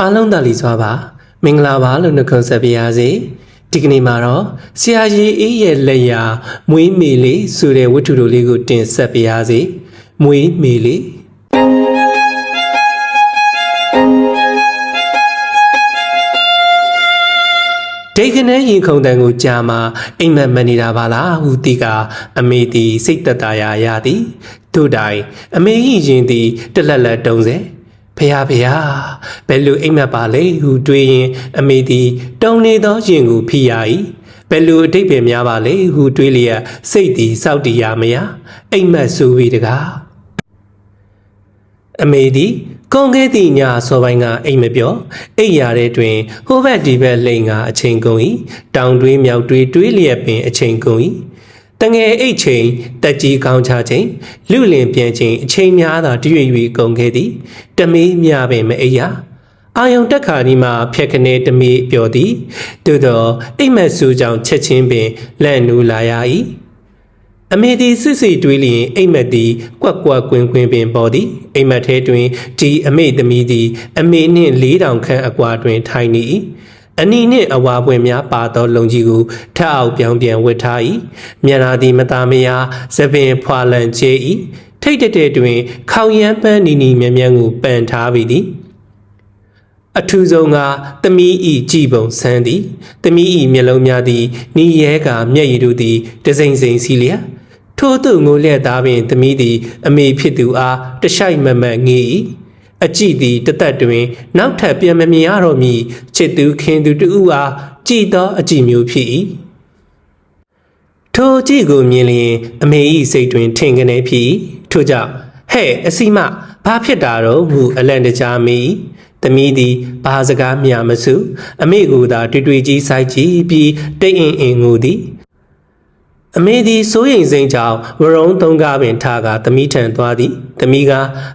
အားလုံးသာလီစွာပါမင်္ဂလာပါလို့နှုတ်ခွန်းဆက်ပါရစေဒီကနေ့မှာတော့ဆရာကြီးအေးရဲ့လက်ရာမွေးမေလေးဆိုတဲ့ဝတ္ထုတို့လေးကိုတင်ဆက်ပါရစေမွေးမေလေးဒိတ်ကနေရင်ခုန်တန်ကိုကြာမှာအိမ်မက်မနေတာပါလားဟူတီကအမေသည်စိတ်သက်သာရာရသည်တို့တိုင်အမေကြီးရင်သည်တလက်လက်တုံးစေ ဖះဖះဘယ်လိုအိမ်မက်ပါလဲဟူတွေးရင်အမေသည်တုံနေသောရင်ကိုဖိရ၏ဘယ်လိုအတိတ်ပဲများပါလဲဟူတွေးလျက်စိတ်သည်စောက်တည်ရမရအိမ်မက်ဆိုပြီးတကားအမေသည်ကွန်ခဲ့သည့်ညစောပိုင်းကအိမ်မပြောအိမ်ရတဲ့တွင်ဟိုဘက်ဒီဘက်လိန်ကအချိန်ကုန်၏တောင်တွေးမြောက်တွေးတွေးလျက်ပင်အချိန်ကုန်၏ တငယ်အိတ်ချိန်တက်ကြီးကောင်းချချိန်လူလင်ပြန်ချိန်အချိန်များသာတရွေ့၍ကုန်ခဲ့သည်တမေးမြပင်မအိပ်ရအာယုံတက်ခါဒီမှာဖြက်ကနေတမေးပြောသည်သို့သောအိမ်မက်ဆူကြောင့်ချက်ချင်းပင်လက်နူလာရ၏အမေသည်စစ်စစ်တွေးလျင်အိမ်မက်သည်ကွက်ကွက်ကွင်းကွင်းပင်ပေါ်သည်အိမ်မက်ထဲတွင်ဒီအမေသမီးသည်အမေနှင့်၄တောင်ခန့်အကွာတွင်ထိုင်နေ၏ အနီနှင့်အဝါပွင့်များပါသောလုံကြီးကိုထအောက်ပြောင်းပြန်ဝတ်ထား၏မျက်နာသည်မသားမယာသပင်ဖွာလန်ကျဲ၏ထိတ်တတဲ့တွင် ခေါင်ရမ်းပန်းနီနီမြန်းမြန်းကိုပန်ထားပြီသည်အထူးဆုံးကသမီးဤကြည်ပုံဆန်းသည်သမီးဤမျက်လုံးများသည်နီရဲကမျက်ရည်တို့သည်တစိမ့်စိမ့်စီလျက်ထို့သူငိုလျက်သားပင်သမီးသည် အမေဖြစ်သူအားတရှိုက်မမတ်ငေ၏ အကြည့်သည်တသက်တွင် နောက်ထပ်ပြန်မမြင်ရတော့မီချစ်သူခင်သူတူအားကြည်သောအကြည့်မျိုးဖြစ်၏ထိုကြည့်ကိုမြင်လျင် အမေ၏စိတ်တွင် ထင်ကနေဖြစ်၏ထို့ကြောင့်ဟဲ့အစီမဘာဖြစ်တာတော့ဟုအလန့်တကြားမေး၏သမီးသည်ဘာစကားမျှမစု အမေကိုသာတွေ့တွေ့ကြီးဆိုင်ကြည့်ပြီးတိတ်အင်အင်ငိုသည် အမေသည်စိုးရိမ်စိမ်ကြောင့်ဝရုံသုံးကားပင်ထားကသမီးထံသွားသည်သမီးက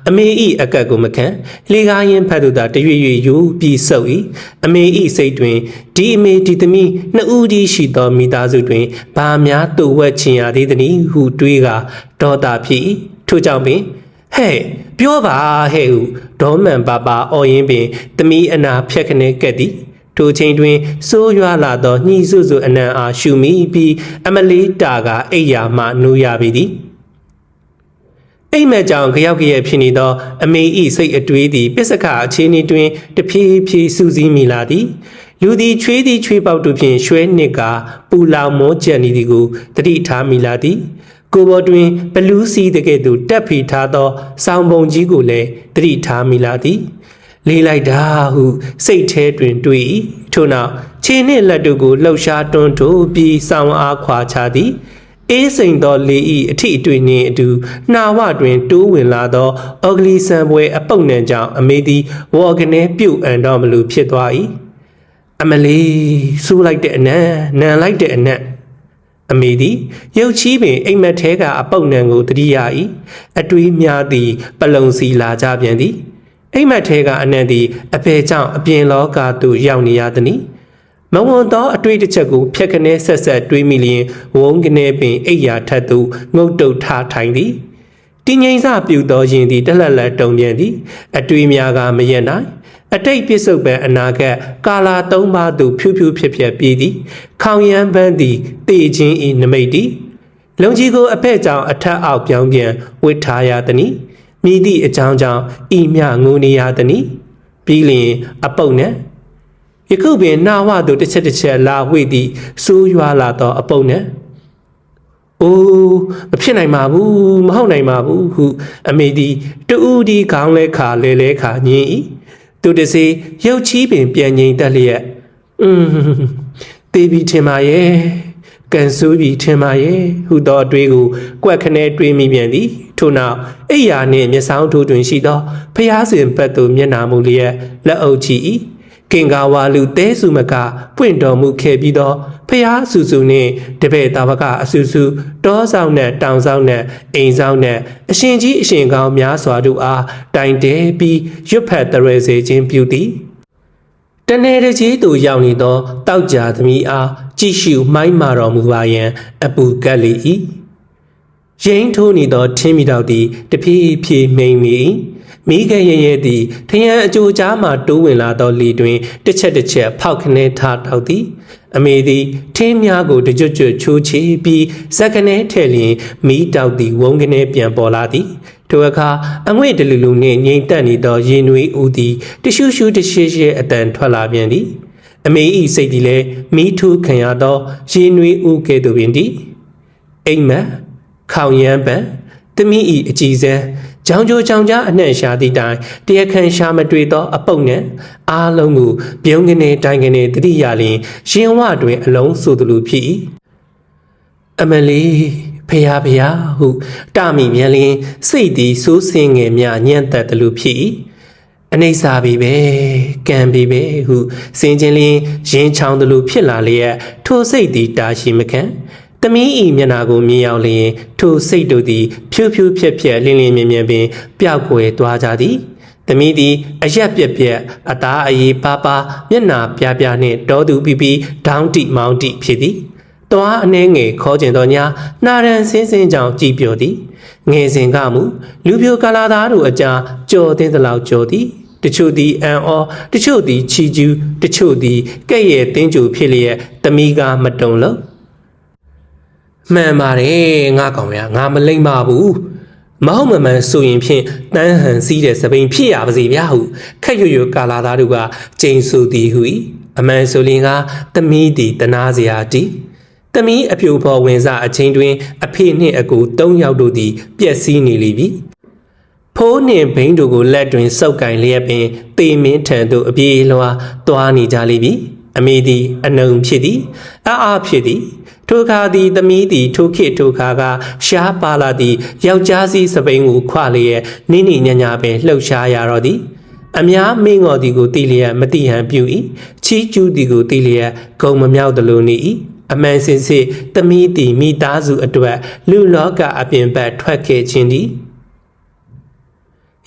အမေ၏အကက်ကိုမခံလေကားရင်ဖတ်သူသာတရွေ့ရွေ့ယူပြီးဆုပ်၏အမေ၏စိတ်တွင်ဒီအမေဒီသမီးနှစ်ဦးတည်းရှိသောမိသားစုတွင်ဘာများတူဝက်ချင်ရသေးသနည်းဟုတွေးကဒေါသဖြစ်၏ထို့ကြောင့်ပင်ဟဲ့ပြောပါဟဲ့ဟုဒေါမန်ပါပါအော်ရင်ပင်သမီးအနာဖြက်ခနဲကက်သည် ထိုချိန်တွင်စိုးရွာလာသောညှိစွစွအနံအားရှုမိပြီးအမလေးတာကအိပ်ယာမှနိုးရပြီသည်အိမ်မက်ကြောင့်ကြောက်ကြရဲ့ဖြစ်နေသော အမေဤစိတ်အတွေးသည်ပစ္စကအခြေအနေတွင်တဖြည်းဖြည်းစူးစီးမိလာသည်လူသည်ချွေးသည်ချွေးပေါက်တို့ဖြင့်ရွှဲနှစ်ကပူလောင်မောကြံနေသည်ကိုတတိထားမိလာသည်ကိုဘော်တွင်ဘလူးစီးတဲ့ကဲ့သို့တက်ဖီထားသောစောင်းပုံကြီးကိုလည်းတတိထားမိလာသည် လေးလိုက်တာဟုစိတ်ထဲတွင်တွေး၏ထို့နောက်ခြေနှင့်လက်တို့ကိုလှုပ်ရှားတွန်းထိုးပြီးစောင်းအားခွာချသည်အေးစိန်သောလေဤအထိအတွေ့နှင့်အတူနှာဝတွင်တိုးဝင်လာသောအော်ဂလီဆန်ပွဲအပုတ်နှံကြောင့်အမေသည်ဝေါ်ကနေပြုတ်အံတော်မလူဖြစ်သွား၏အမလီစူးလိုက်တဲ့အနံနံလိုက်တဲ့အနံအမေသည်ရုတ်ချီးပင်အိမ်မက်ထဲကအပုတ်နှံကိုတတိယ၏အတွေးများသည်ပလုံစီလာကြပြန်သည် အိမ်မက်ထဲကအနံ့သည်အဖေကြောင့်အပြင်လောကသို့ရောက်နေရသည်။မဝန်သောအတွေ့တစ်ချက်ကိုဖြက်ကနေဆက်ဆက်တွေးမိလျင်ဝုန်းကနေပင်အိယာထက်သို့ငုတ်တုတ်ထားထိုင်သည်။တင်းငိမ့်စပြူသောရင်သည်တလက်လက်တုံပြန်သည်။အတွေ့များကမရက်နိုင်။အတိတ်ပြစ္ဆုတ်ပံအနာဂတ်ကာလာသုံးပါးသို့ဖြူဖြူဖြစ်ဖြစ်ပြေးသည်။ခေါင်ရမ်းပန်းသည်တေခြင်းဤနမိတ်သည်။လုံကြီးကိုအဖက်ကြောင့်အထက်အောက်ပြောင်းပြန်ဝစ်ထားရသည်။ မိသည့်အကြောင်းကြောင့်ဤမြငိုနေရသည်။ပြီးလျင်အပုတ်နဲ့ယခုပင်နာဝသို့တစ်ချက်တစ်ချက်လာဝိသည့်စိုးရွာလာသောအပုတ်နဲ့အိုးမဖြစ်နိုင်ပါဘူးမဟုတ်နိုင်ပါဘူးဟု အမေသည်တူဦးဒီခေါင်းလဲခါလဲလဲခါညင်း၏သူတစေရုတ်ချီးပင်ပြန်ငိမ်တက်လျက်อืมတေးပြီးထင်ပါရဲ့ကန်ဆူးပြီးထင်ပါရဲ့ဟုသောအတွေးကို ကွက်ခနဲတွေးမိပြန်သည် ထို့နောက်အိယာနှင့်မျက်စောင်းထိုးတွင်ရှိသောဖျားစဉ်ဘက်သို့မျက်နာမူလျက်လက်အုပ်ချီ၏ကင်္ကာဝါလူတဲစုမကပွင့်တော်မူခဲ့ပြီးသောဖျားဆူဆူနှင့်တပည့်တာဝကအဆူဆူတောဆောင်နှင့်တောင်ဆောင်နှင့်အိမ်ဆောင်နှင့်အရှင်ကြီးအရှင်ကောင်းများစွာတို့အားတိုင်တဲပြီးရွတ်ဖက်တရဲစေခြင်းပြုသည်တနေတကြီးသူရောက်နေသောတောက်ကြသမီးအားကြည့်ရှုမိုင်းမာတော်မူပါယံအပူကပ်လေ၏ ရိမ့်ထိုးနေသောထင်းမီတောက်သည်တဖြည်းဖြည်းမိန်မိမိခဲရဲရဲသည်ထရန်အကြိုကြားမှတိုးဝင်လာသောလီတွင်တစ်ချက်တစ်ချက်ဖောက်ခနဲထားတောက်သည်အမေသည်ထင်းများကိုတကြွကြွချိုးချီပြီးဇက်ကနေထဲ့လျင်မိတောက်သည်ဝုန်းကနေပြန်ပေါ်လာသည်ထိုအခါအငွေ့တလူလူနှင့်ငိမ့်တက်နေသောရင်နွေးဦးသည်တရှူးရှူးတရှေ့ရှေ့အတန်ထွက်လာပြန်သည်အမေ၏စိတ်သည်လည်းမိထူးခံရသောရင်နွေးဦးကဲ့သို့ပင်သည်အိမ်မက် ခေါင်ရမ်းပန်သမီးဤအကြည်စဲကြောင်ကြိုကြောင်ကြားအနှံ့ရှာသည့်တိုင်တရခန်ရှာမတွေ့သောအပုပ်နှင့်အားလုံးကိုပြုံးကနေတိုင်ကနေတတိယလင်ရှင်ဝတွင် အလုံးဆိုသလိုဖြစ်၏အမလီဖယားဖယားဟုတမိမြန်လင်စိတ်သည်စိုးစင်းငယ်များညံ့သက်သလိုဖြစ်၏အနေစာပြီပဲကံပြီပဲဟုစင်ချင်းလင်းရင်ချောင်းသလိုဖြစ်လာလျက်ထိုစိတ်သည်တာရှိမခံ တမီးဤမျက်နာကိုမြင်ရောက်လျင်ထိုစိတ်တို့သည်ဖြူးဖြူးဖြက်ဖြက်လင်းလင်းမြင်မြင်ပင်ပျောက်ကွယ်သွားကြသည်သမီးသည်အရက်ပြက်ပြက်အသားအည်ပါပါမျက်နာပြပြနှင့်တောသူပြပြဒေါင်းတိမောင်းတိဖြစ်သည်သွားအနှဲငယ်ခေါ်ကျင်သောညာနာရန်စင်းစင်းကြောင့်ကြည်ပြောသည်ငယ်စဉ်ကမူလူပြိုကာလာသားတို့အကြားကြော်တဲ့သလောက်ကြော်သည်တချို့သည်အံ့ဩတချို့သည်ချီကျူးတချို့သည်ကဲ့ရဲ့တင်းကြိုဖြစ်လျက်တမီးကမတုံလို့ မှန်ပါတယ်ငါကောင်ရငါမလိမ့်ပါဘူးမဟုတ်မမှန်ဆိုရင်ဖြင့်တန်းဟန်စည်းတဲ့သပိန်ဖြစ်ရပါစေဗျာဟုခက်ရွရွကာလာသားတို့ကကျိန်ဆိုသည်ဟု၏အမှန်ဆိုလင်ကသမီးသည်တနာစရာတီသမီးအပြိုဖော်ဝင်စားအချင်းတွင် အဖေနှင့်အကူ၃ယောက်တို့သည်ပျက်စီးနေလေပြီဖိုးနှင့်ဘိန်းတို့ကိုလက်တွင်စောက်ကင်လျက်ပင်တေမင်းထံသို့အပြေးလွှာသွားနေကြလိမ့်ပြီအမေသည်အနုံဖြစ်သည်အအားဖြစ်သည် ထိုအခါသည်သမီးသည်ထိုခေတ်ထိုခါကရှားပါလာသည်ယောက်ျားစီးစပိန်ကိုခွလျက်နိနိညာညာပင်လှုပ်ရှားရတော့သည်အများမင်းငေါ်သည်ကိုတိလျက်မတိဟန်ပြု၏ချီးကျူးသည်ကိုတိလျက်ဂုံမမြောက်သလိုနေ၏အမှန်စင်စစ်သမီးသည်မိသားစုအတွက်လူလောကအပြင်ဘက်ထွက်ခဲ့ခြင်းသည်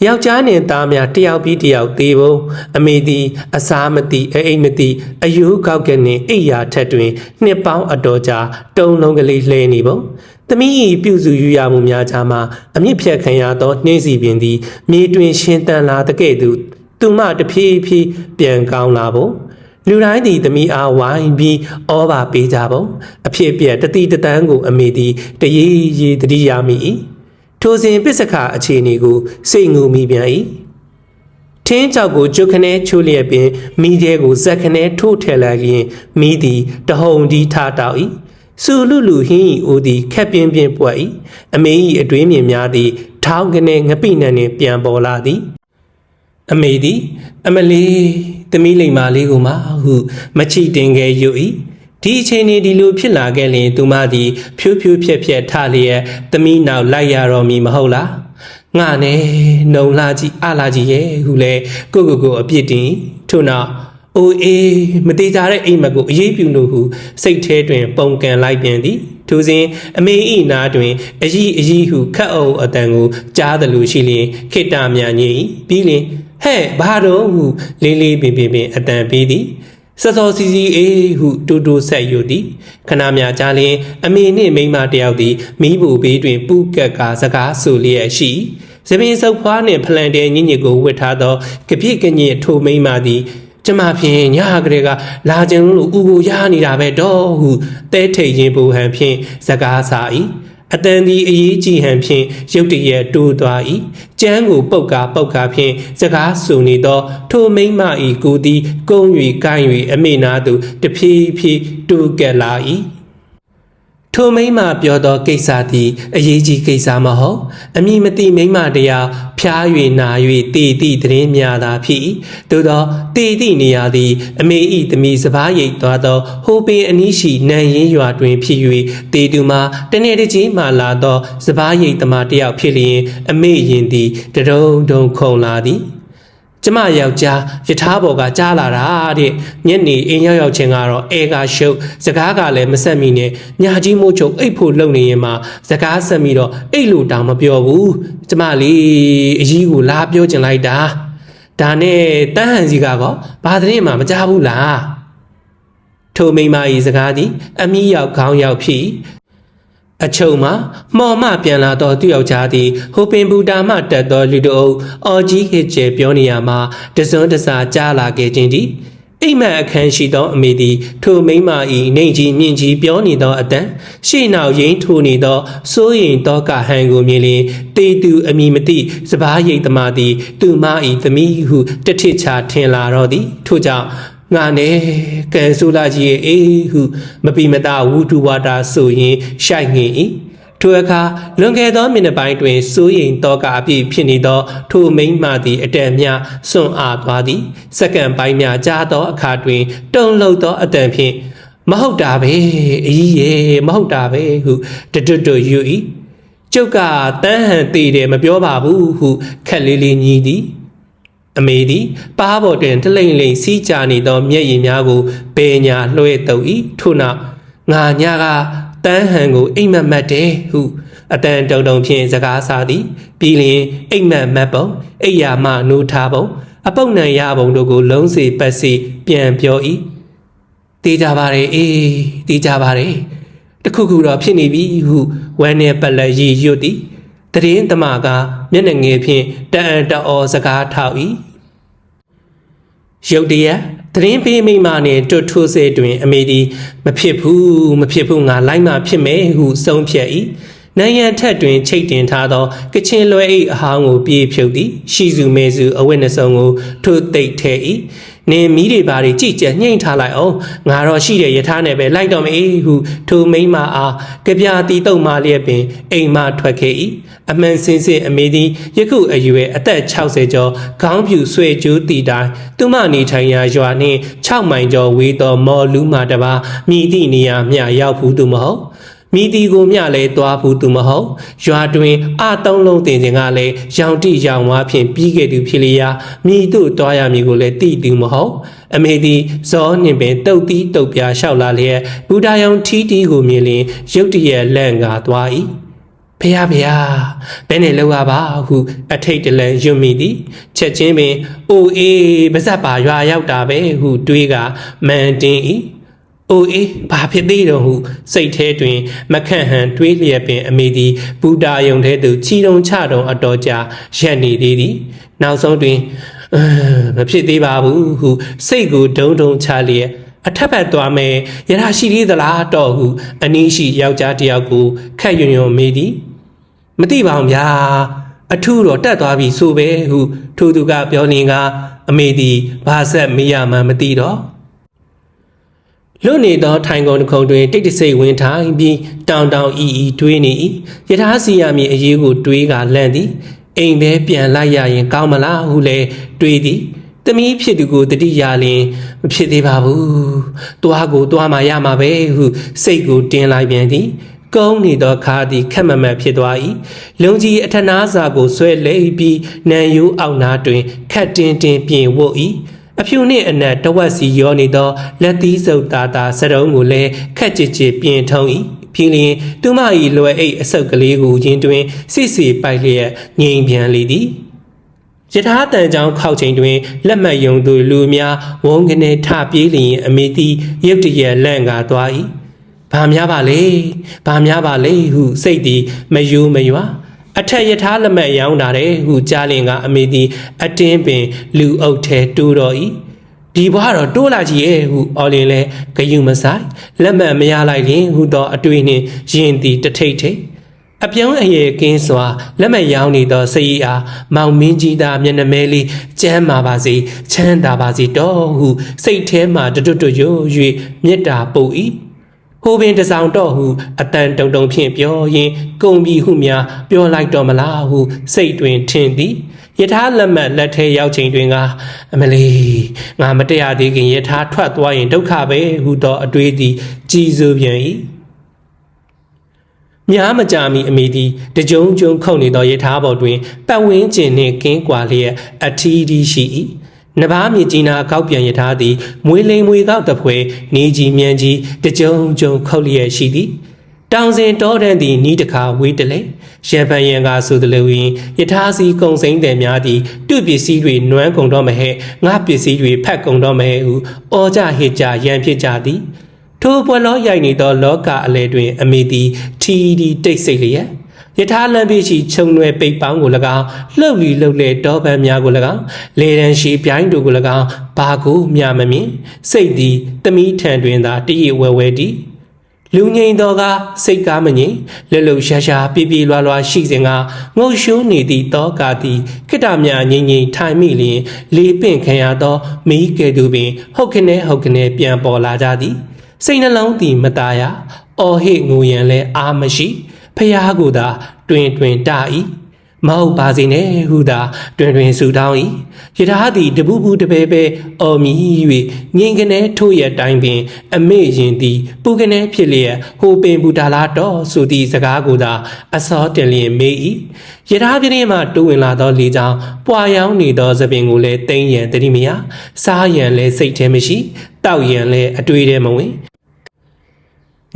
ယောက်ျားနှင့်သားများတယောက်ပြီးတယောက်သေးပုံအမေသည်အစားမသိအိအိမ်မသိအယိုးကောက်ကနှင့်အိယာထက်တွင်နှစ်ပေါင်းအတော်ကြာတုံလုံးကလေးလှဲနေပုံသမီး၏ပြုစုယူရမှုများကြားမှာအမြင့်ဖြတ်ခံရသောနှင်းစီပင်သည်မြေတွင်ရှင်တန်လာတဲ့ကဲ့သို့သူမတဖြည်းဖြည်းပြန်ကောင်းလာပုံလူတိုင်းသည်သမီးအားဝိုင်းပြီးဩဘာပေးကြပုံအဖြစ်ပြက်တတိတတန်းကိုအမေသည်တရေရေတတိရမိ၏ ထိုစဉ်ပစ္စခာအခြေအနေကိုစိတ်ငူမိပြန်၏ထင်းကြောက်ကိုကျွတ်ခနဲချိုးလျက်ပင်မိတဲ့ကိုဇက်ခနဲထိုးထည့်လိုက်ရင်မိသည်တဟုန်ဒီထတောက်၏စူလူလူဟင်းဤအိုသည်ခက်ပြင်းပြင်းပွက်၏အမေ၏အတွင်းမြင်များသည်ထောင်းကနေငပိနံနှင့်ပြန်ပေါ်လာသည်အမေသည် အမလီသမီးလိမ္မာလေးကိုမှဟုမချီတင်ခဲ့ယူ၏ ဒီအချိန်ဒီလိုဖြစ်လာခဲ့ရင်သူမသည်ဖြိုးဖြိုးဖြက်ဖြက်ထလျက်သမီးနောက်လိုက်ရတော်မူမဟုတ်လားငါနဲ့နှုံလာကြီးအလာကြီးရဲ့ဟုလဲကိုကိုကိုအပြစ်တင်ထို့နောက်အိုအေးမသေးကြတဲ့အိမ်မက်ကိုအေးပြူလို့ဟုစိတ်ထဲတွင် ပုံကန်လိုက်ပြန်သည်ထိုစဉ်အမေဤနာတွင်အကြီးအကြီးဟုခတ်အုပ်အတန်ကိုကြားသလိုရှိလျင်ခိတ္တမြညင်ပြီးလင်ဟဲ့ဘာတော့ဟုလေးလေးပင်ပင်ပင်အတန်ပေးသည် စစောစီစီအေးဟုတူတူဆက်ယူသည်ခဏမြကြာလျင်အမေနှင့်မိန်းမတယောက်သည်မိဖို့ဘေးတွင်ပူကက်ကစကားဆိုလျက်ရှိသပင်စုပ်ဖွားနှင့်ဖလန်တဲညညကိုဝတ်ထားသောကပြည့်ကညစ်ထိုမိန်းမသည်ကျမဖြင့်ညကလေးကလာကျင်လို့ဥကိုရနေတာပဲတော့ဟုတဲထိတ်ရင်ပူဟန်ဖြင့်စကားစာ၏ အတန်ဒီအရေးကြီးဟန်ဖြင့်ရုတ်တရက်တိုးသွား၏ကျန်းကိုပုတ်ကာပုတ်ကာဖြင့်စကားဆိုနေသော ထိုမိမ့်မ၏ကိုသည်ကုန်း၍ကိုင်း၍အမိနာသူတဖြည်းဖြည်းတိုးကက်လာ၏ ထိုမိမပြောသောကိစ္စသည်အရေးကြီးကိစ္စမဟုတ်အမိမတိမိမတရားဖျား၍နာ၍တည်သည့်သတင်းများသာဖြစ်သို့သောတည်သည့်နေရာသည်အမေဤသမီးစပားရိတ်သွားသောဟိုပင်အနီးရှိနန်ရင်းရွာတွင်ဖြစ်၍တည်သူမှာတနေ့တစ်ချိန်မှလာသောစပားရိတ်သမားတယောက်ဖြစ်လျင်အမေရင်သည်တရုံတုံခုံလာသည် ကျမယောက်ျားယထာဘော်ကကြားလာတာတဲ့ညနေအင်းရောက်ရောက်ချင်းကတော့အဲကရှုပ်စကားကလည်းမဆက်မိနဲ့ညာကြီးမိုးချုပ်အိတ်ဖို့လုံနေရင်မှစကားဆက်ပြီးတော့အိတ်လို့တောင်မပြောဘူးကျမလေးအကြီးကိုလာပြောချင်လိုက်တာဒါနဲ့တန်းဟန်စီကတော့ဘာသတင်းမှမကြားဘူးလားထိုမိမ၏စကားသည်အမီးရောက်ခေါင်းရောက်ဖြစ် အချုံမှာမော်မပြန်လာတော့သူ့ယောက်ျားသည်ဟိုပင်ဘူတာမှတက်သောလူတို့အော်ကြီးဟစ်ကျဲပြောနေရမှာတစွန်းတစားကြားလာခဲ့ခြင်းသည်အိမ်မက်အခန်းရှိသောအမေသည်ထိုမိန်းမ၏နေကြီးမြင့်ကြီးပြောနေသောအတန်ရှေ့နောက်ရင်းထိုးနေသောစိုးရင်တော့ကဟန်ကိုမြင်လျင်တေသူအမိမသိစပားရိတ်သမားသည်သူမ၏သမီးဟုတထစ်ချထင်လာတော့သည်ထို့ကြောင့် ငါနဲ့ကဲဆိုလာကြီးရဲ့အေးဟုမပီမတာဝူတူဝါတာဆိုရင်ရှိုက်ငင်၏ထိုအခါလွန်ခဲ့သောမိနစ်ပိုင်းတွင်စိုးရိမ်တော့ကအပြည့်ဖြစ်နေသော ထိုမိန်းမသည်အတန်မြစွန့်အားသွားသည်စက္ကန့်ပိုင်းများကြာသောအခါတွင် တုံလှုပ်သောအတန်ဖြင့်မဟုတ်တာပဲအကြီးရဲ့မဟုတ်တာပဲဟုတတွတ်တွတ်ယူ၏ကျုပ်ကတန်းဟန်သေးတယ်မပြောပါဘူးဟုခက်လေးလေးညီးသည် အမေသည်ပါးပေါ်တွင်တလိမ့်လိမ့်စီးကြနေသောမျက်ရည်များကိုဘယ်ညာလွှဲတုပ်၏ထို့နောက်ငါညာကတန်းဟန်ကိုအိမ်မက်မက်တယ်ဟုအတန်တုံတုံဖြင့်စကားစားသည်ပြီးလျင်အိမ်မက်မက်ပုံအိယာမနိုးထားပုံအပုတ်နံရပုံတို့ကိုလုံးစီပတ်စီပြန်ပြော၏တေးကြပါရဲ့အေးတေးကြပါရဲ့တခုခုတော့ဖြစ်နေပြီဟုဝမ်းနဲ့ပလက်ရည်ရွတ်သည် တရင်တမကမျက်နှာငယ်ဖြင့်တအံ့တအော်စကားထောက်၏ရုတ်တရက်သတင်းပေးမိမနဲ့တွတ်ထိုးစေတွင် အမေသည်မဖြစ်ဘူးမဖြစ်ဘူးငါလိုက်မှဖြစ်မယ်ဟုဆုံးဖြတ်၏နိုင်ငံထက်တွင်ချိတ်တင်ထားသောကချင်လွယ်အိတ်အဟောင်းကိုပြေးဖြုတ်သည်ရှီစုမဲစုအဝတ်နှစုံကိုထိုးသိပ်ထဲ၏ နင်မီးတွေပါတွေကြည်ကြညှိမ့်ထားလိုက်အောင်ငါတော့ရှိတဲ့ယထာနဲ့ပဲလိုက်တော့မေးဟုထိုမိန်းမအားကြပြာတီတုံမှလျက်ပင်အိမ်မှထွက်ခဲ့၏အမှန်စင်စစ်အမေသည်ယခုအရွယ်အသက်60ကျော်ခေါင်းဖြူဆွဲကျိုးတီတိုင်းသူမနေထိုင်ရာရွာနှင့်6မိုင်ကျော်ဝေးသောမော်လူးမှတပါမြည်သည့်နေရာမျှရောက်ဘူးသူမဟုတ် မိတီကိုမျှလဲသွားဘူးသူမဟုတ်ရွာတွင်အသုံးလုံးတင်ခြင်းကလည်းရောင်တိရောင်ဝါဖြင့်ပြီးခဲ့သူဖြစ်လျာမိတို့တွားရမည်ကိုလည်းတိသူမဟုတ်အမေသည်ဇောနှင့်ပင်တုတ်တီးတုတ်ပြားလျှောက်လာလျက်ဘူဒါယုံထီးတီးကိုမြင်လျင်ရုတ်တရက်လန့်ကားသွား၏ဖះဖះဘယ်နဲ့လောက်ရပါဟုအထိတ်တလန့်ယွတ်မိသည်ချက်ချင်းပင်အိုအေးပါဇက်ပါရွာရောက်တာပဲဟုတွေးကမန်တင်း၏ အိုအေးဘာဖြစ်သေးတော့ဟုစိတ်ထဲတွင် မခန့်ဟန်တွေးလျက်ပင်အမေသည်ဘူတာယုံထဲသို့ချီတုံချတုံအတော်ကြာရက်နေသေးသည်နောက်ဆုံးတွင်မဖြစ်သေးပါဘူးဟုစိတ်ကိုဒုံဒုံချလျက်အထက်ဘက်သွားမယ်ရထားရှိသေးသလားတော့ဟုအနည်းရှိယောက်ျားတစ်ယောက်ကိုခက်ယွံယွံမေးသည်မသိပါဘူးဗျာအထူးတော့တက်သွားပြီဆိုပဲဟုထိုသူကပြောနေကအမေသည်ဘာဆက်မေးရမှန်းမသိတော့ လွတ်နေသောထိုင်ကုန်တစ်ခုံတွင်တိတ်တဆိတ်ဝင်ထိုင်ပြီးတောင်တောင်အီအီတွေးနေ၏ယထာစီရမည်အရေးကိုတွေးကလန့်သည်အိမ်ပဲပြန်လိုက်ရရင်ကောင်းမလားဟုလည်းတွေးသည်တမီးဖြစ်သူကိုတတိယလင်မဖြစ်သေးပါဘူး။တွားကိုတွားမှရမှာပဲဟုစိတ်ကိုတင်းလိုက်ပြန်သည်။ကုန်းနေသောခါသည်ခက်မမတ်ဖြစ်သွား၏။လုံကြီးအထနာစာကိုဆွဲလဲပြီးနံရိုးအောက်နာတွင်ခတ်တင်းတင်းပြင်ဝတ်၏။ အဖြူနှင့်အနက်တဝက်စီရောနေသောလက်သီးစုပ်သားသားစရုံးကိုလည်းခက်ကြစ်ကြစ်ပြင်ထုံး၏ဖြင်းလျင်သူမ၏လွယ်အိတ်အဆုပ်ကလေးကိုရင်းတွင်စစ်စီပိုက်လျက်ငြိမ်ပြန်လေသည်ယထာတန်ကြောင်ခောက်ချိန်တွင်လက်မှတ်ယုံသူလူများဝုန်းကနေထပြေးလျင်အမေသည်ရုတ်တရက်လန့်ကားသွား၏ဘာများပါလဲဘာများပါလဲဟုစိတ်သည်မယိုးမရွာ အထက်ယထာလက်မှတ်ရောင်းတာတဲ့ဟုကြားလင်ကအမေသည်အတင်းပင်လူအုပ်ထဲတိုးတော်၏ဒီဘွားတော့တိုးလာကြီးရဲ့ဟုအော်လင်လဲဂယုမဆိုင်လက်မှတ်မရလိုက်ရင်ဟုသောအတွေ့နှင့်ရင်သည်တထိတ်ထိတ်အပြောင်းအယေကင်းစွာလက်မရောင်းနေသောစရီအားမောင်မင်းကြီးသားမျက်နှာမဲလေးကျမ်းမာပါစေချမ်းသာပါစေတော့ဟုစိတ်ထဲမှတွတ်တွတ်ရွ၍မေတ္တာပို့၏ ဟိုပင်တဆောင်တော့ဟုအတန်တုံတုံဖြင့်ပြောရင်းကုံပြီဟုများပြောလိုက်တော့မလားဟုစိတ်တွင်ထင်သည်ယထာလက်မှတ်လက်ထဲရောက်ချိန်တွင်ကအမလီငါမတရားသေးခင်ယထာထွက်သွားရင်ဒုက္ခပဲဟုသောအတွေးသည်ကြီးစိုးပြန်၏များမကြာမီအမိသည်တကြုံကြုံခုန်နေသောယထာဘော်တွင်ပတ်ဝန်းကျင်နှင့်ကင်းကွာလျက်အထီးဒီရှိ၏ နဘာမြင့်ကြီးနာကောက်ပြန်ယထာသည်မွေလိန်မွေကောက်တပွဲနေကြီးမြန်ကြီးတကြုံကြုံခုတ်လျက်ရှိသည်တောင်စင်တောတန်းသည်နီးတခါဝေးတလဲရံပန်ရံကဆိုသလိုရင်ယထာစီကုံစိမ့်တယ်များသည်သူ့ပစ္စည်းတွေနွမ်းကုန်တော့မဟဲငါပစ္စည်းတွေဖက်ကုန်တော့မဟဲဟုအော်ကြဟစ်ကြရန်ဖြစ်ကြသည်ထိုပွဲလောရိုက်နေသောလောကအလဲတွင် အမေသည်ထီဒီတိတ်ဆိတ်လျက် ယထာလမ်းပြရှိခြုံရွယ်ပိတ်ပေါင်းကို၎င်းလှုပ်လီလှုပ်လေတောပန်းများကို၎င်းလေတန်းရှိပြိုင်းတို့ကို၎င်းဘာကိုမျှမမြင်စိတ်သည်တမိထံတွင်သာတရဝဲဝဲတည်လူငိန်တော်ကစိတ်ကားမငိန်လှလှရှာရှာပြေးပြေးလွားလွားရှိစဉ်ကငုတ်ရှိုးနေသည့်တောကာသည်ခိတ္တမြငိန်ငိန်ထိုင်မိလျင် လေးပင့်ခံရသောမီးကဲ့သို့ပင် ဟုတ်ခနဲဟုတ်ခနဲပြန်ပေါ်လာကြသည်စိတ်နှလုံးသည်မตาရအော်ဟစ်ငိုရန်လဲအာမရှိ ဖះကိုသာတွင်တွင်တ၏မဟုတ်ပါစေနဲ့ဟုသာတွင်တွင်ဆူတောင်း၏ယထာသည်တပူပူတပဲပဲအော်မြည်၍ငင်ကနေထို့ရတိုင်းပင် အမေ့ရင်သည်ပူကနေဖြစ်လျက်ဟိုပင်ဘူတာလာတော့ဆိုသည့်စကားကိုသာအစောတင်လျင်မေး၏ယထာပြင်းမှတိုးဝင်လာသောလေကြောင့်ပွာရောင်းနေသောသပင်ကိုလည်းတိမ့်ရန်တတိမယစားရန်လည်းစိတ်ထဲမရှိတောက်ရန်လည်းအတွေ့ထဲမဝင်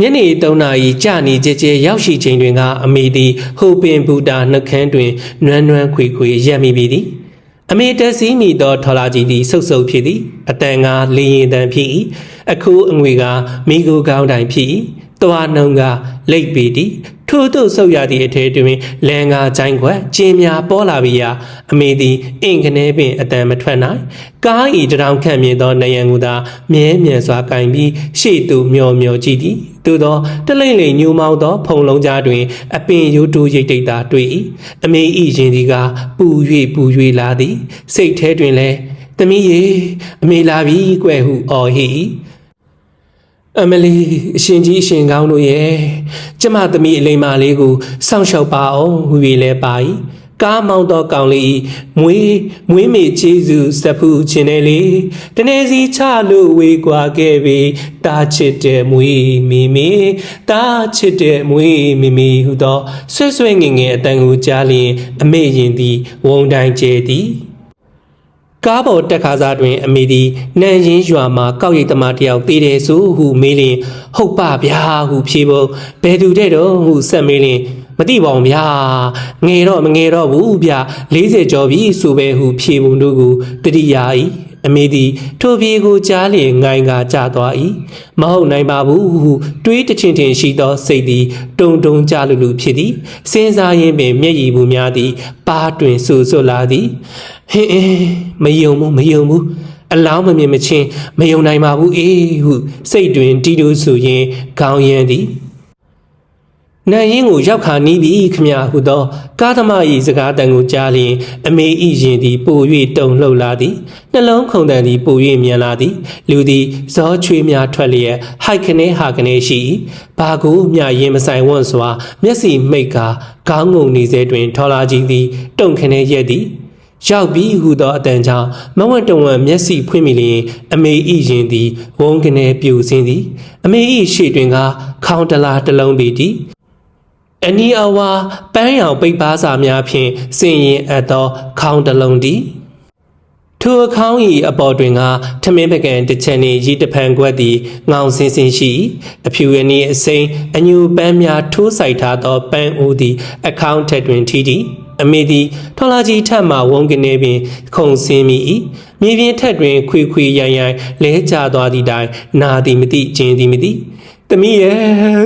ညနေ3နာရီကြာနေကြဲကြဲရောက်ရှိချိန်တွင်ကအမေသည်ဟိုပင်ဘူတာနှုတ်ခမ်းတွင်နွမ်းနွမ်းခွေခွေရက်မိပြီသည်အမေတက်စီးမိသောထော်လာကြီးသည်ဆုပ်ဆုပ်ဖြစ်သည်အတန်ကလေရင်တန်ဖြစ်၏အခုအငွေကမိကိုကောင်းတိုင်ဖြစ်၏သွားနှုံကလိတ်ပေသည် ထို့သို့ဆုပ်ရသည့်အထဲတွင်လန်ကာချိုင်းခွက်ကျင်းများပေါ်လာပြီရာအမေသည်အင်ကနေပင်အတန်မထွက်နိုင်ကားဤတရောင်ခန့်မြင်သောနယံကိုသာမြဲမြံစွာကင်ပြီးရှေ့သို့မျောမျောကြည့်သည်သို့သောတလိမ့်လိမ့်ညူမောင်းသောဖုံလုံးကြားတွင်အပင်ရိုးတိုးရိတ်တိတ်သာတွေ့၏အမေဤရင်ဒီကပူ၍ပူ၍လာသည်စိတ်ထဲတွင်လည်းသမီးရေအမေလာပြီကွယ်ဟုအော်ဟစ်၏ အမလီအရှင်ကြီးအရှင်ကောင်းတို့ရဲ့ကျမသမီးအလိမ္မာလေးကိုစောင့်ရှောက်ပါအောင်ဟူ၍လဲပါ၏ကားမောင်းသောကောင်လေးမွေးမွေးမေကျေးဇူးစဖူးခြင်းနဲ့လေတနေစီချလို့ဝေကွာခဲ့ပြီတာချစ်တဲ့မွေးမိမိတာချစ်တဲ့မွေးမိမိဟူသောဆွဲဆွဲငင်ငယ်အတန်ကိုကြားလျင်အမေရင်သည်ဝုံတိုင်းကျဲသည် ကားပေါ်တက်ခါစားတွင် အမေသည်နန်ရင်ရွာမှာကောက်ရိတ်သမားတယောက်တည်တယ်ဆိုဟုမေးလျင်ဟုတ်ပါဗျာဟုဖြေဖို့ဘယ်သူတဲ့တော့ဟုဆက်မေးလျင်မသိပါဘူးဗျာငယ်တော့မငယ်တော့ဘူးဗျာ40ကျော်ပြီဆိုပဲဟုဖြေပုံတို့ကိုတတိယာ၏ အမေသည်ထိုပြေကိုကြားလျင်ငိုင်ကကြသွား၏မဟုတ်နိုင်ပါဘူးဟုတွေးတချင်ထင်ရှိသောစိတ်သည်တုံတုံကြလူလူဖြစ်သည်စဉ်းစားရင်းပင်မျက်ရည်ဘူးများသည်ပါတွင်ဆူဆွလာသည်ဟင်းအင်းမယုံဘူးမယုံဘူးအလောင်းမမြင်မချင်းမယုံနိုင်ပါဘူးအေးဟုစိတ်တွင်တီးတိုးဆိုရင်ခေါင်းရမ်းသည် နန်ရင်ကိုရောက်ခါနီးပြီခမဟုသော ကာသမာ၏စကားတန်ကိုကြားလျင်အမေဤရင်သည်ပို၍တုန်လှုပ်လာသည်နှလုံးခုန်တန်သည်ပို၍မြန်လာသည် လူသည်ဇောချွေးများထွက်လျက်ဟိုက်ခနဲဟာခနဲရှိ၏ဘာကိုမျှရင်မဆိုင်ဝန့်စွာ မျက်စိမိတ်ကာခေါင်းငုံနေစေတွင် ထော်လာကြီးသည်တုန်ခနဲရက်သည်ရောက်ပြီဟုသောအတန်ကြောင့်မဝတ်တဝံမျက်စိဖွင့်မိလျင်အမေဤရင်သည်ဝုန်းကနေပြူစင်းသည်အမေဤရှေ့တွင်ကခေါင်းတလားတစ်လုံးပေသည် အနီအဝါပန်းရောင်ပိတ်ပါစာများဖြင့်စင်ရင်အပ်သောခေါင်းတစ်လုံးသည်ထိုအခေါင်း၏အပေါ်တွင်ကထမင်းပကံတစ်ချက်နှင့်ရီတဖန်ခွက်သည်ငောင်စင်စင်ရှိ၏အဖြူရနည်းအစိမ်းအညူပန်းများထိုးဆိုင်ထားသောပန်းအိုးသည်အခေါင်းထက်တွင်ထီးသည်အမေသည်ထော်လာကြီးထက်မှဝုန်းကနေပင် ခုံဆင်းမိ၏မြေပြင်ထက်တွင်ခွေခွေရိုင်ရိုင်လဲကျသွားသည့်တိုင်နာသည်မသိကျင်သည်မသိ။ သမီးရဲ့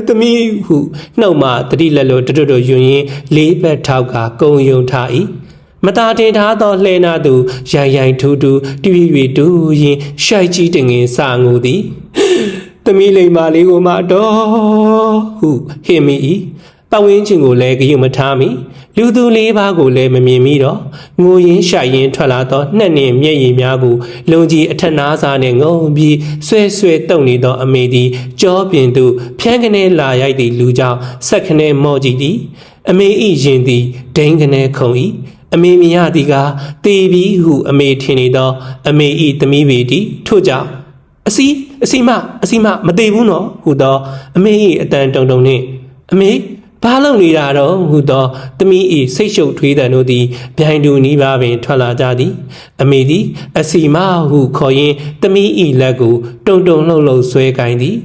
သမီးဟုနှုတ်မှတတိလက်လိုတွတ်တွတ်ယွင်ရင်လေးဘက်ထောက်ကကုံယုံထား၏။မတာတင်ထားသောလှဲနာသူရိုင်ရိုင်ထူးထူးတရွေ့ရွေ့တူရင်ရှိုက်ကြီးတငင်စာငိုသည်။သမီးလိမ္မာလေးကိုမတော်ဟုဟင်မိ၏။ပဝင်းချင်းကိုလည်းဂရုမထားမိ လူသူလေးပါးကိုလည်းမမြင်မိတော့ငိုရင်းရှိုက်ရင်းထွက်လာသောနှက်နှင့်မျက်ရည်များကိုလုံကြီးအထက်နားစားနှင့်ငုံပြီးဆွဲဆွဲတုပ်နေသောအမေသည်ကြောပြင်သို့ဖြန်းကနေလာရိုက်သည့်လူကြောင့်ဆက်ခနဲမော့ကြည့်သည်အမေဤရင်သည်ဒိန်ကနေခုံ၏အမေမြင်ရသည်ကတေပြီဟုအမေထင်နေသော အမေဤသမီးပေသည်ထို့ကြောင့်အစီအစီမအစီမမသေးဘူးနော်ဟူသော အမေ၏အတန်တုံတုံနှင့်အမေ ဘာလုပ်နေတာတော့ဟူသောသမီး၏စိတ်ရှုပ်ထွေးသံတို့သည်ဗျိုင်တူနီးပါးပင်ထွက်လာကြသည်အမေသည်အစီမဟုခေါ်ရင်းသမီး၏လက်ကိုတုံတုံလှုပ်လှုပ်ဆွဲကိုင်းသည်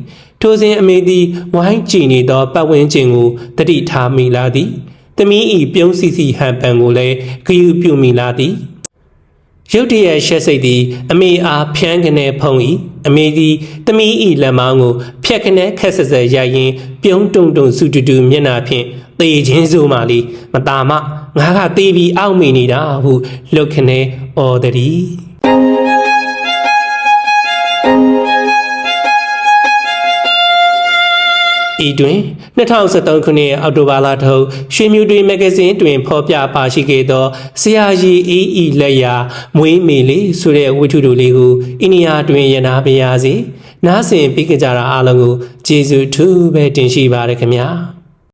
ထိုစဉ်အမေသည်ဝိုင်းကြည့်နေသောပတ်ဝန်းကျင်ကိုတတိထားမိလာသည်သမီး၏ပြုံးစီစီဟန်ပန်ကိုလည်းဂယုပြုမိလာသည်ရုတ်တရက်ရှက်စိတ်သည်အမေအားဖျန်းကနေဖုံ၏ အမေသည်တမီးဤလက်မောင်းကိုဖြက်ကနေခက်ဆက်ဆက်ရိုက်ရင်းပြုံးတုံတုံစုတူတူမျက်နှာဖြင့်သေခြင်းဆိုမှလီမตาမငါကသေပြီးအောက်မိနေတာဟုလှုပ်ခနေအော်တည်း ဤတွင်2013ခုနှစ်အောက်တိုဘာလထုတ်ရွှေမြူတွေမဂ္ဂဇင်းတွင်ဖော်ပြပါရှိခဲ့သောဆရာကြီးအေးဤလက်ရာမွေးမေလေးဆိုတဲ့ဝတ္ထုတို့လေးကိုအိန္ဒိယတွင်ရနာပါရစေနားဆင်ပြီးကြတာအားလုံးကိုကျေးဇူးထူးပဲတင်ရှိပါရခင်ဗျာ